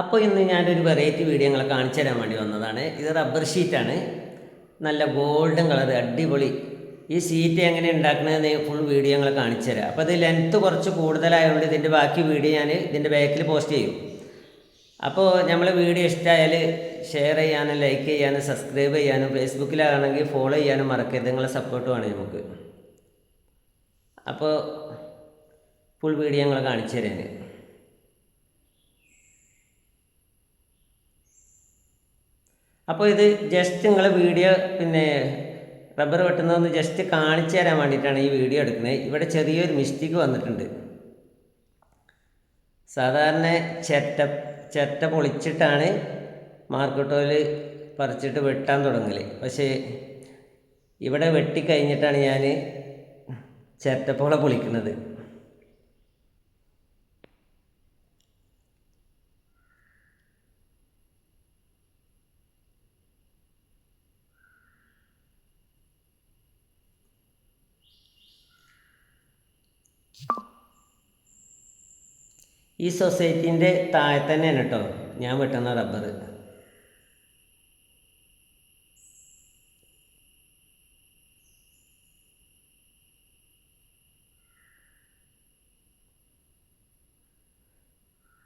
അപ്പോൾ ഇന്ന് ഞാനൊരു വെറൈറ്റി വീഡിയോ നിങ്ങളെ കാണിച്ചു തരാൻ വേണ്ടി വന്നതാണ്. ഇത് റബ്ബർ ഷീറ്റാണ് നല്ല ഗോൾഡൻ കളർ അടിപൊളി. ഈ സീറ്റ് എങ്ങനെ ഉണ്ടാക്കണമെന്ന് ഫുൾ വീഡിയോ നിങ്ങളെ കാണിച്ചു തരാം. അപ്പോൾ ഇത് ലെങ്ത്ത് കുറച്ച് കൂടുതലായതുകൊണ്ട് ഇതിന്റെ ബാക്കി വീഡിയോ ഞാൻ ഇതിന്റെ ബാക്കിൽ പോസ്റ്റ് ചെയ്യും. അപ്പോൾ നമ്മൾ വീഡിയോ ഇഷ്ടമായാൽ ഷെയർ ചെയ്യാനും ലൈക്ക് ചെയ്യാനും സബ്സ്ക്രൈബ് ചെയ്യാനും ഫേസ്ബുക്കിലാണെങ്കിൽ ഫോളോ ചെയ്യാനും മറക്കരുത്. നിങ്ങളെ സപ്പോർട്ട് വേണം നമുക്ക്. അപ്പോൾ ഫുൾ വീഡിയോ ഞങ്ങൾ കാണിച്ചു തരാൻ അപ്പോൾ ഇത് ജസ്റ്റ് നിങ്ങൾ വീഡിയോ പിന്നെ റബ്ബർ വെട്ടുന്നതെന്ന് ജസ്റ്റ് കാണിച്ചു തരാൻ വേണ്ടിയിട്ടാണ് ഈ വീഡിയോ എടുക്കുന്നത്. ഇവിടെ ചെറിയൊരു മിസ്റ്റേക്ക് വന്നിട്ടുണ്ട്. സാധാരണ ചെറ്റ ചെറ്റ പൊളിച്ചിട്ടാണ് മാർക്കറ്റോയിൽ പറിച്ചിട്ട് വെട്ടാൻ തുടങ്ങൽ. പക്ഷേ ഇവിടെ വെട്ടിക്കഴിഞ്ഞിട്ടാണ് ഞാൻ ചെറ്റപ്പോളെ പൊളിക്കുന്നത്. ഈ സൊസൈറ്റീന്റെ താഴെ തന്നെയാണ് കേട്ടോ ഞാൻ വെട്ടുന്ന റബ്ബർ.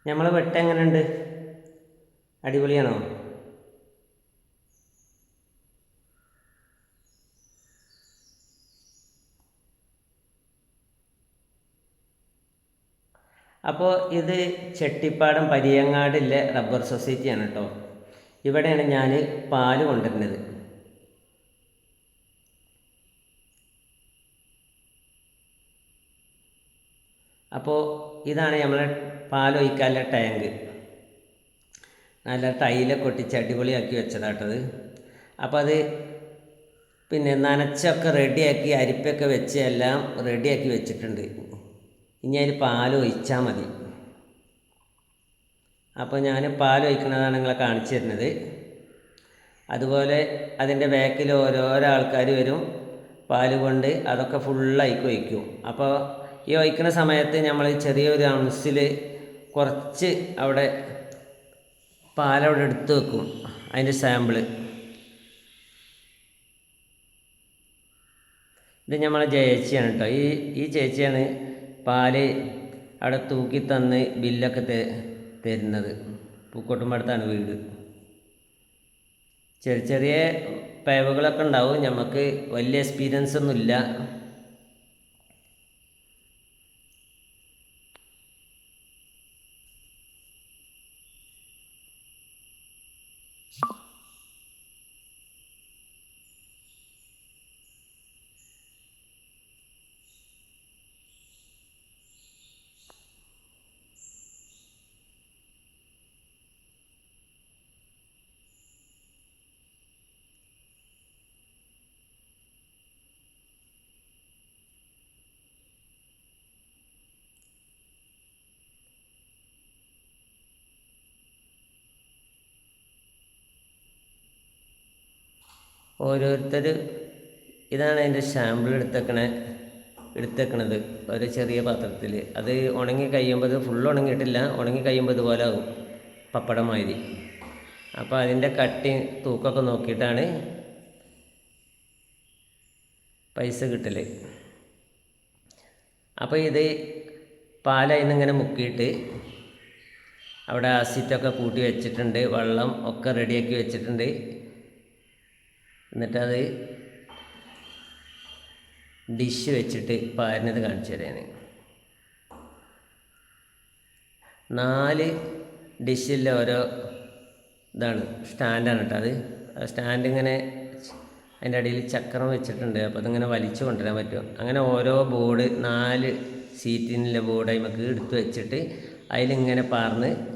നമ്മൾ വെട്ട എങ്ങനെയുണ്ട്? അടിപൊളിയാണോ? അപ്പോൾ ഇത് ചെട്ടിപ്പാടം പരിയങ്ങാടിലെ റബ്ബർ സൊസൈറ്റിയാണ് കേട്ടോ ഇവിടെയാണ് ഞാൻ പാൽ കൊണ്ടുവരുന്നത്. അപ്പോൾ ഇതാണ് നമ്മളെ പാലൊഴിക്കാനുള്ള ടാങ്ക്. നല്ല ടൈലൊക്കെ ഒട്ടിച്ച് അടിപൊളിയാക്കി വെച്ചതാട്ടത്. അപ്പോൾ അത് പിന്നെ നനച്ചൊക്കെ റെഡിയാക്കി അരിപ്പൊക്കെ വെച്ച് എല്ലാം റെഡിയാക്കി വെച്ചിട്ടുണ്ട്. ഇനി അതിൽ പാൽ ഒഴിച്ചാൽ മതി. അപ്പോൾ ഞാൻ പാൽ ഒഴിക്കുന്നതാണ് നിങ്ങളെ കാണിച്ചു തരുന്നത്. അതുപോലെ അതിന്റെ ബാക്കിൽ ഓരോരോ ആൾക്കാർ വരും. പാൽ കൊണ്ട് അതൊക്കെ ഫുള്ളായിക്ക് ഒഴിക്കും. അപ്പോൾ ഈ ഒഴിക്കുന്ന സമയത്ത് നമ്മൾ ചെറിയൊരു അംസിൽ കുറച്ച് അവിടെ പാലവിടെ എടുത്ത് വെക്കും അതിന്റെ സാമ്പിൾ ഇത് നമ്മളെ ചേച്ചിയാണ് കേട്ടോ ഈ ഈ ചേച്ചിയാണ് പാൽ അവിടെ തൂക്കി തന്ന് ബില്ലൊക്കെ തരുന്നത്. പൂക്കോട്ടുമ്പടുത്താണ് വീട്. ചെറിയ ചെറിയ പിഴവുകളൊക്കെ ഉണ്ടാവും. നമുക്ക് വലിയ എക്സ്പീരിയൻസ് ഒന്നുമില്ല. ഓരോരുത്തർ ഇതാണ് അതിന്റെ സാമ്പിൾ എടുത്തേക്കണേ എടുത്തേക്കണത് ഒരു ചെറിയ പാത്രത്തിൽ അത് ഉണങ്ങി കഴിയുമ്പോൾ ഫുൾ ഉണങ്ങിയിട്ടില്ല ഉണങ്ങി കഴിയുമ്പോൾ ഇതുപോലെ ആകും പപ്പടം മാതിരി അപ്പോൾ അതിന്റെ കട്ടി തൂക്കമൊക്കെ നോക്കിയിട്ടാണ് പൈസ കിട്ടൽ അപ്പോൾ ഇത് പാലതിൽ ഇങ്ങനെ മുക്കിയിട്ട് അവിടെ ആസിറ്റൊക്കെ കൂട്ടി വെച്ചിട്ടുണ്ട് വെള്ളം ഒക്കെ റെഡിയാക്കി വെച്ചിട്ടുണ്ട്. എന്നിട്ടത് ഡിഷ് വെച്ചിട്ട് പാരുന്നത് കാണിച്ചു തരാൻ നാല് ഡിഷിലെ ഓരോ ഇതാണ് സ്റ്റാൻഡാണ് കേട്ടോ അത്. സ്റ്റാൻഡ് ഇങ്ങനെ അതിന്റെ അടിയിൽ ചക്രം വെച്ചിട്ടുണ്ട്. അപ്പോൾ അതിങ്ങനെ വലിച്ചു കൊണ്ടുവരാൻ പറ്റും. അങ്ങനെ ഓരോ ബോർഡ് നാല് സീറ്റിനുള്ള ബോർഡ് നമുക്ക് എടുത്ത് വെച്ചിട്ട് അതിലിങ്ങനെ പാർന്ന്